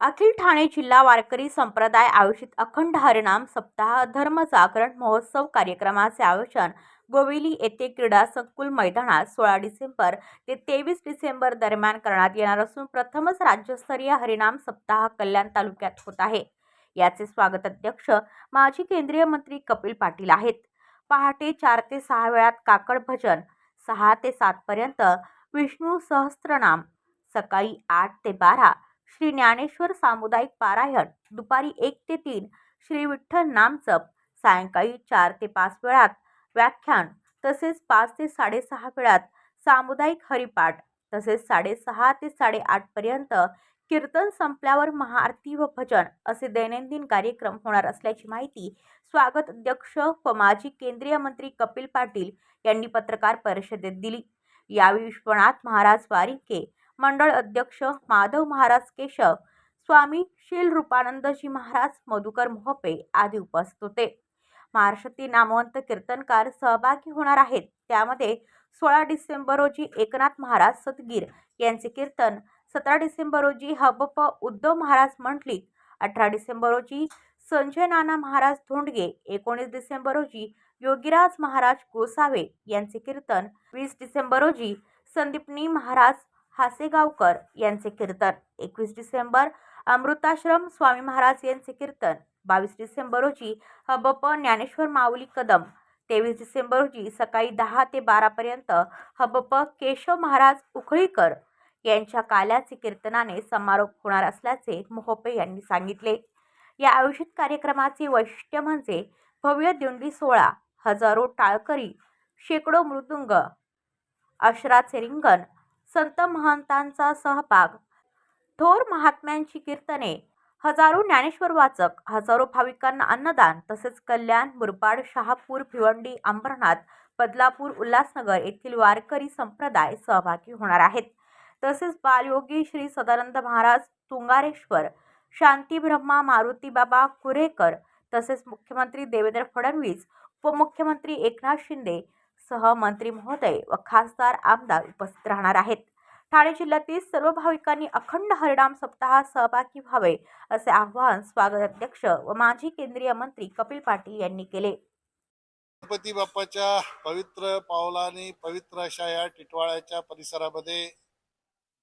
अखिल ठाणे जिल्हा वारकरी संप्रदाय आयोजित अखंड हरिनाम सप्ताह धर्म जागरण महोत्सव कार्यक्रमाचे आयोजन गोविली येथे क्रीडा संकुल मैदानात सोळा डिसेंबर ते तेवीस डिसेंबर दरम्यान करण्यात येणार असून प्रथमच राज्यस्तरीय हरिनाम सप्ताह कल्याण तालुक्यात होत आहे. याचे स्वागत अध्यक्ष माजी केंद्रीय मंत्री कपिल पाटील आहेत. पहाटे चार ते सहा वेळात काकड भजन सहा ते सातपर्यंत विष्णू सहस्त्रनाम सकाळी आठ ते बारा श्री ज्ञानेश्वर सामुदायिक पारायण दुपारी एक ते तीन. श्री विठ्ठल नामजप सायंकाळी चार ते पाच वेळात व्याख्यान. तसेच पाच ते साडेसहा वेळात सामुदायिक हरिपाठ. तसेच साडेसहा ते साडेआठपर्यंत कीर्तन संपल्यावर महाआरती व भजन असे दैनंदिन कार्यक्रम होणार असल्याची माहिती स्वागत अध्यक्ष व माजी केंद्रीय मंत्री कपिल पाटील यांनी पत्रकार परिषदेत दिली. यावेळी विश्वनाथ महाराज वारिके मंडळ अध्यक्ष माधव महाराज केशव स्वामी शील रूपानंदजी महाराज मधुकर मोहपे आदी उपस्थित होते. महाराष्ट्रातील नामवंत कीर्तनकार सहभागी होणार आहेत. त्यामध्ये सोळा डिसेंबर रोजी एकनाथ महाराज सतगीर यांचे कीर्तन सतरा डिसेंबर रोजी हबप उद्धव महाराज मंडलिक अठरा डिसेंबर रोजी संजय नाना महाराज धोंडगे एकोणीस डिसेंबर रोजी योगीराज महाराज गोसावे यांचे कीर्तन वीस डिसेंबर रोजी संदीपनी महाराज हासेगावकर यांचे कीर्तन. एकवीस डिसेंबर अमृताश्रम स्वामी महाराज यांचे कीर्तन. बावीस डिसेंबर रोजी हबप ज्ञानेश्वर माऊली कदम. तेवीस डिसेंबर रोजी सकाळी दहा ते बारापर्यंत हबप केशव महाराज उखळीकर यांच्या काल्याचे कीर्तनाने समारोप होणार असल्याचे मोहोपे यांनी सांगितले. या आयोजित कार्यक्रमाचे वैशिष्ट्य म्हणजे भव्य दिंडी सोहळा हजारो टाळकरी शेकडो मृदुंग अशराचे रिंगण संत महंतांचा सहभाग. थोर महात्म्यांची कीर्तने हजारो ज्ञानेश्वर वाचक हजारो भाविकांना अन्नदान तसेच कल्याण मुरबाड शहापूर भिवंडी अंबरनाथ बदलापूर उल्हासनगर येथील वारकरी संप्रदाय सहभागी होणार आहेत. तसेच बालयोगी श्री सदानंद महाराज तुंगारेश्वर शांती ब्रह्मा मारुती बाबा कुरेकर तसेच मुख्यमंत्री देवेंद्र फडणवीस उपमुख्यमंत्री एकनाथ शिंदे सह मंत्री महोदय व खासदार आमदार उपस्थित राहणार आहेत. ठाणे जिल्ह्यातील सर्व भाविकांनी अखंड हरिणाम सप्ताहात सहभागी व्हावे असे आवाहन स्वागत अध्यक्ष व माजी केंद्रीय मंत्री कपिल पाटील यांनी केले. गणपती बाप्पाच्या पवित्र पावलाने पवित्र अशा या टिटवाळ्याच्या परिसरामध्ये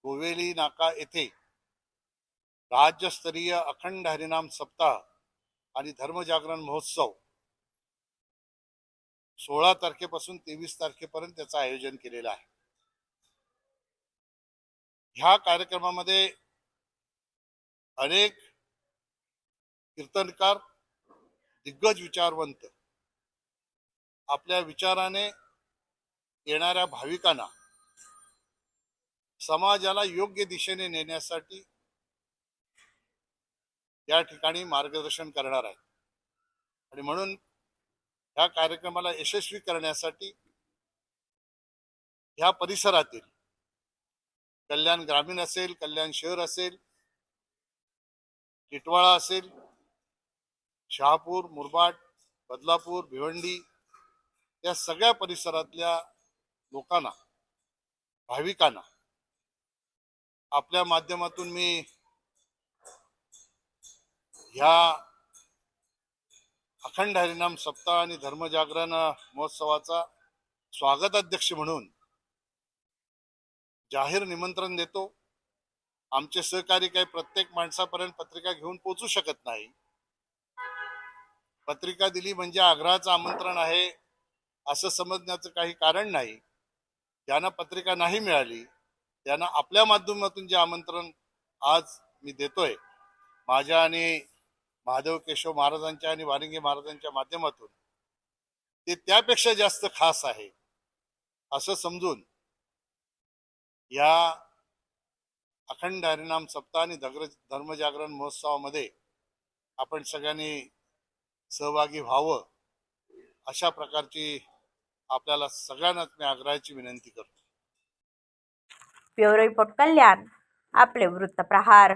गोवेली नाका येथे राज्यस्तरीय अखंड हरिनाम सप्ताह आणि धर्मजागरण महोत्सव सोळा तारखेपासून तेवीस तारखेपर्यंत त्याचं आयोजन केलेलं आहे. ह्या कार्यक्रमामध्ये अनेक कीर्तनकार दिग्गज विचारवंत आपल्या विचाराने येणाऱ्या भाविकांना समाजाला योग्य दिशेने नेण्यासाठी या ठिकाणी मार्गदर्शन करणार आहे आणि म्हणून ह्या कार्यक्रमाला यशस्वी करण्यासाठी ह्या परिसरातील कल्याण ग्रामीण असेल कल्याण शहर असेल टिटवाळा असेल शहापूर मुरबाड बदलापूर भिवंडी या सगळ्या परिसरातल्या लोकांना भाविकांना आपल्या माध्यमातून मी ह्या अखंड हरिनाम सप्ताह आणि धर्मजागरण महोत्सवाचा स्वागत अध्यक्ष म्हणून जाहीर निमंत्रण देतो. आमचे सहकारी काही प्रत्येक माणसापर्यंत पत्रिका घेऊन पोचू शकत नाही. पत्रिका दिली म्हणजे आग्रहाचं आमंत्रण आहे असं समजण्याचं काही कारण नाही. ज्यांना पत्रिका नाही मिळाली त्यांना आपल्या माध्यमातून जे आमंत्रण आज मी देतोय. माझ्या आणि महादेव केशव महाराजांच्या आणि वारिंगे महाराजांच्या माध्यमातून ते त्यापेक्षा जास्त खास आहे. असं समजून या अखंड हरिनाम सप्ताह आणि धग्र धर्मजागरण महोत्सवामध्ये आपण सगळ्यांनी सहभागी व्हावं अशा प्रकारची आपल्याला सगळ्यांनाच मी आग्रहाची विनंती करतो. ब्युरो कल्याण आपले वृत्तप्रहार.